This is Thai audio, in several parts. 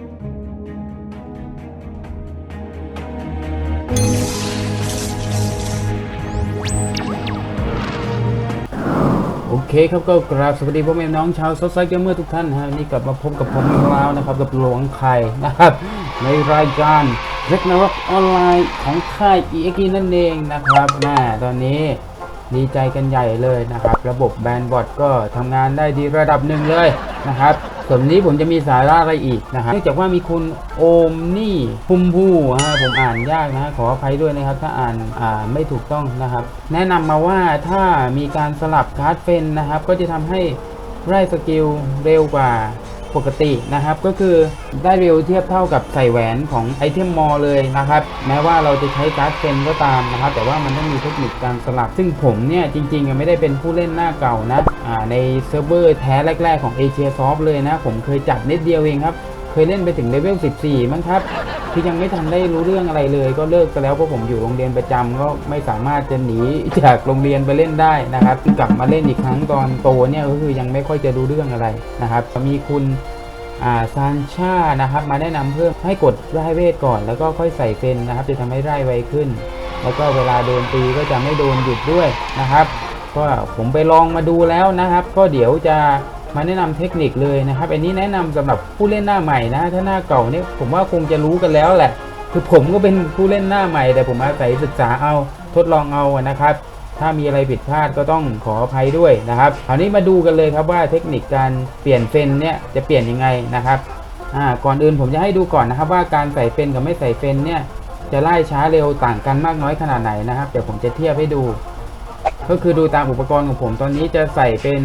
โอเคครับก็กราบสวัสดีพ่อแม่น้องชาวซอสไซเกมเมอร์ทุกท่านนะฮะนี่กลับมาพบกับผมอีกแล้วนะครับกับหลวงไข่นะครับในรายการเล็กนรกออนไลน์ของค่าย e x นั่นเองนะครับแม่ตอนนี้ ดีใจกันใหญ่เลยนะครับ ระบบแบนบอทก็ทำงานได้ดีระดับหนึ่งเลยนะครับส่วนนี้ผมจะมีสาระอะไรอีกนะครับเนื่องจากว่ามีคุณโอมนี่พุ่มผู้ฮะผมอ่านยากนะฮะขออภัยด้วยนะครับ ถ้าอ่านอ่าไม่ถูกต้องนะครับ แนะนำมาว่าถ้ามีการสลับการ์ดเฟนนะครับ ก็จะทำให้ไล่สกิลเร็วกว่า ปกตินะครับ ก็คือได้เร็วเทียบเท่ากับใส่แหวนของไอเทมมอลเลยนะครับ แม้ว่าเราจะใช้การ์ดเซนก็ตามนะครับ แต่ว่ามันต้องมีเทคนิคการสลับ ซึ่งผมเนี่ยจริงๆไม่ได้เป็นผู้เล่นหน้าเก่านะในเซิร์ฟเวอร์แท้แรก ๆ ของเอเชียซอฟเลยนะ ผมเคยจัดนิดเดียวเองครับ เคยเล่นไปถึงเลเวล14 มั้งครับที่ยังไม่ทันได้รู้เรื่องอะไรเลย ก็เลิกไปแล้วเพราะผมอยู่โรงเรียนประจำก็ไม่สามารถจะหนีจากโรงเรียนไปเล่นได้นะครับกลับมาเล่นอีกครั้งตอนโตเนี่ยก็คือยังไม่ค่อยจะรู้เรื่องอะไรนะครับมีคุณอ่าซานชานะครับ มาแนะนำเพิ่มให้กดไร่เวทก่อน แล้วก็ค่อยใส่เฟนนะครับ จะทำให้ไร่ไวขึ้น แล้วก็เวลาโดนตีก็จะไม่โดนหยุดด้วยนะครับ ก็ผมไปลองมาดูแล้วนะครับ ก็เดี๋ยวจะ มาแนะนำเทคนิคเลยนะครับ อันนี้แนะนำสำหรับผู้เล่นหน้าใหม่นะ ถ้าหน้าเก่าเนี่ยผมว่าคงจะรู้กันแล้วแหละ คือผมก็เป็นผู้เล่นหน้าใหม่ แต่ผมอาศัยศึกษาเอาทดลองเอานะครับ ถ้ามีอะไรผิดพลาดก็ต้องขออภัยด้วยนะครับคราวนี้มาดูกันเลยครับว่าเทคนิคการเปลี่ยนเฟนเนี่ยจะเปลี่ยนยังไงนะครับก่อนอื่นผมจะให้ดูก่อนนะครับ ว่าการใส่เฟนกับไม่ใส่เฟนเนี่ยจะไล่ช้าเร็วต่างกันมากน้อยขนาดไหนนะครับ เดี๋ยวผมจะเทียบให้ดู ก็คือดูตามอุปกรณ์ของผมตอนนี้จะใส่เป็น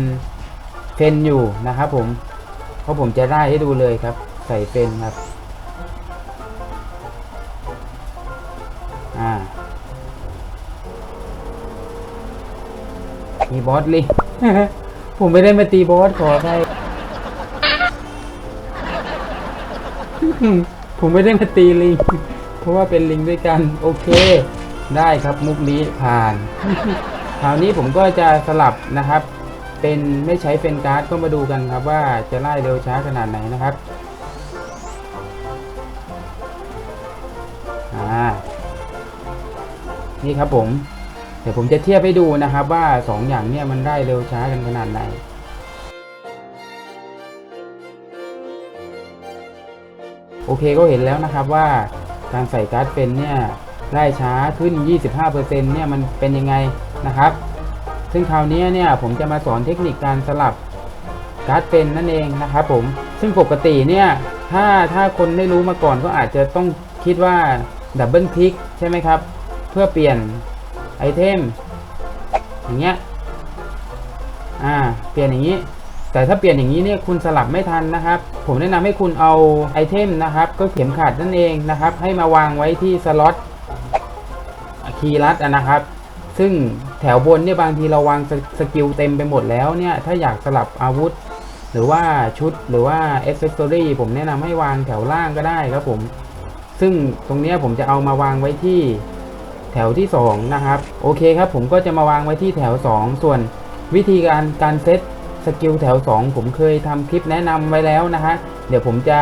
เฟนอยู่นะครับผม เพราะผมจะได้ให้ดูเลยครับ ใส่เฟนครับ อ่า มีบอสลิงผมไม่ได้มาตีบอสขออภัยผมไม่ได้มาตีลิง เพราะว่าเป็นลิงด้วยกัน โอเค ได้ครับมุกนี้ผ่าน คราวนี้ผมก็จะสลับนะครับ เป็นไม่ใช้เฟนการ์ดก็มาดูกันครับว่าจะไล่เร็วช้าขนาดไหนนะครับอ่านี่ครับผม เดี๋ยวผมจะเทียบให้ดูนะครับว่า 2 อย่างเนี่ยมันได้เร็วช้ากันขนาดไหนโอเคก็เห็นแล้วนะครับว่าการใส่การ์ดเฟนเนี่ยได้ช้าขึ้น 25%เนี่ยมันเป็นยังไงนะครับ ซึ่งคราวนี้เนี่ยผมจะมาสอนเทคนิคการสลับการ์ดเฟนนั่นเองนะครับผมซึ่งปกติเนี่ยถ้าถ้าคนไม่รู้มาก่อนก็อาจจะต้องคิดว่าดับเบิลคลิกใช่ไหมครับ เพื่อเปลี่ยนไอเทมอย่างเงี้ยอ่าเปลี่ยนอย่างนี้ แต่ถ้าเปลี่ยนอย่างนี้เนี่ยคุณสลับไม่ทันนะครับ ผมแนะนำให้คุณเอาไอเทมนะครับ ก็เข็มขัดนั่นเองนะครับ ให้มาวางไว้ที่สล็อตคีย์ลัดนะครับ ซึ่งแถวบนเนี่ยบางทีเราวางสสกิลเต็มไปหมดแล้วเนี่ย ถ้าอยากสลับอาวุธ หรือว่าชุดหรือว่าอ c เซสซอรี่ผมแนะนำให้วางแถวล่างก็ได้ครับผม ซึ่งตรงนี้ผมจะเอามาวางไว้ที่แถวที่ 2 นะครับ โอเคครับ ผมก็จะมาวางไว้ที่แถว 2 ส่วนวิธีการการเซตสกิลแถว 2 ผมเคยทำคลิปแนะนำไว้แล้วนะฮะเดี๋ยวผมจะ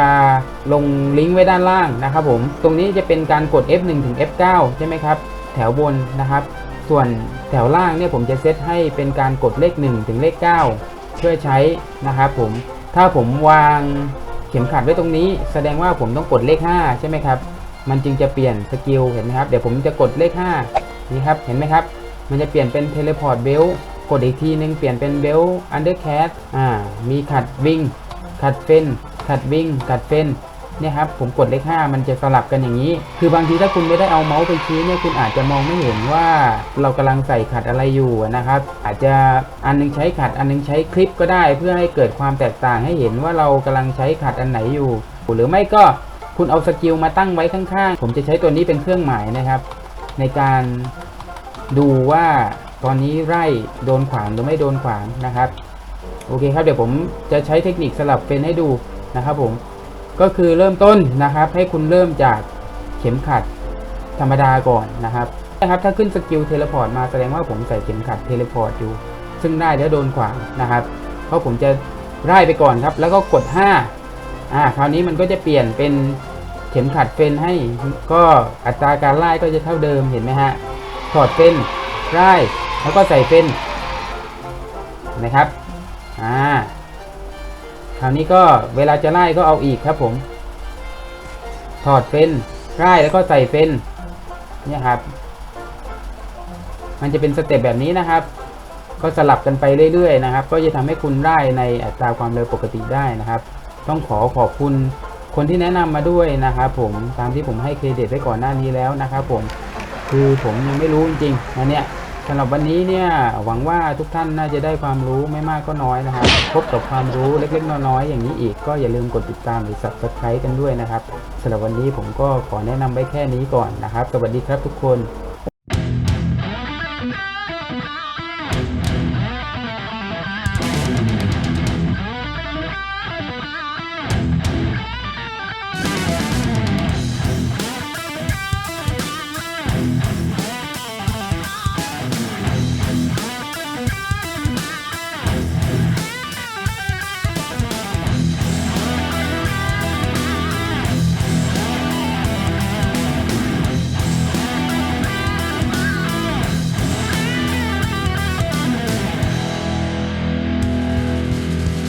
ลงลิงก์ไว้ด้านล่างนะครับผม ตรงนี้จะเป็นการกด F1 ถึง F9 ใช่ไหมครับ แถวบนนะครับ ส่วนแถวล่างเนี่ยผมจะเซตให้เป็นการกดเลข 1 ถึงเลข 9 เพื่อใช้นะครับผมถ้าผมวางเข็มขัดไว้ตรงนี้ แสดงว่าผมต้องกดเลข 5 ใช่ไหมครับ มันจึงจะเปลี่ยนสกิลเห็นไหมครับ เดี๋ยวผมจะกดเลข 5 นี่ครับ เห็นไหมครับ มันจะเปลี่ยนเป็นเทเลพอร์ตเบลกดอีกทีนึงเปลี่ยนเป็นเบลอันเดอร์แคทอ่ามีขัดวิ่งขัดเฟนขัดวิ่งขัดเฟน เนี่ยครับผมกดเลข 5 มันจะสลับกันอย่างนี้ คือบางทีถ้าคุณไม่ได้เอาเมาส์ไปชี้เนี่ยคุณอาจจะมองไม่เห็นว่าเรากำลังใส่ขัดอะไรอยู่นะครับ อาจจะอันนึงใช้ขัดอันนึงใช้คลิปก็ได้ เพื่อให้เกิดความแตกต่างให้เห็นว่าเรากำลังใช้ขัดอันไหนอยู่ หรือไม่ก็คุณเอาสกิลมาตั้งไว้ข้างๆ ผมจะใช้ตัวนี้เป็นเครื่องหมายนะครับ ในการดูว่าตอนนี้ไร่โดนขวางหรือไม่โดนขวางนะครับ โอเคครับเดี๋ยวผมจะใช้เทคนิคสลับเฟนให้ดูนะครับผม ก็คือเริ่มต้นนะครับ ให้คุณเริ่มจากเข็มขัดธรรมดาก่อนนะครับนะครับ ถ้าขึ้นสกิลเทเลพอร์ตมาแสดงว่าผมใส่เข็มขัดเทเลพอร์ตอยู่ ซึ่งได้แล้วโดนขวางนะครับ เพราะผมจะไล่ไปก่อนครับ แล้วก็กด 5 อ่า คราวนี้มันก็จะเปลี่ยนเป็นเข็มขัดเฟนให้ ก็อัตราการไล่ก็จะเท่าเดิมเห็นไหมฮะ ถอดเฟนไล่แล้วก็ใส่เฟนนะครับ อ่า ราวนี้ก็เวลาจะไล่ก็เอาอีกครับผม ถอดเฟนไล่แล้วก็ใส่เฟนเนี่ยครับ มันจะเป็นสเต็ปแบบนี้นะครับ ก็สลับกันไปเรื่อยๆนะครับ ก็จะทำให้คุณได้ในอัตราความเร็วปกติได้นะครับ ต้องขอขอบคุณคนที่แนะนำมาด้วยนะครับผมตามที่ผมให้เครดิตไว้ก่อนหน้านี้แล้วนะครับผมคือผมยังไม่รู้จริงๆนะเนี่ย สำหรับวันนี้เนี่ยหวังว่าทุกท่านน่าจะได้ความรู้ไม่มากก็น้อยนะครับพบกับความรู้เล็กๆ น้อยๆอย่างนี้อีก ก็อย่าลืมกดติดตามหรือ subscribe กันด้วยนะครับสำหรับวันนี้ผมก็ขอแนะนำไว้แค่นี้ก่อนนะครับ สวัสดีครับทุกคน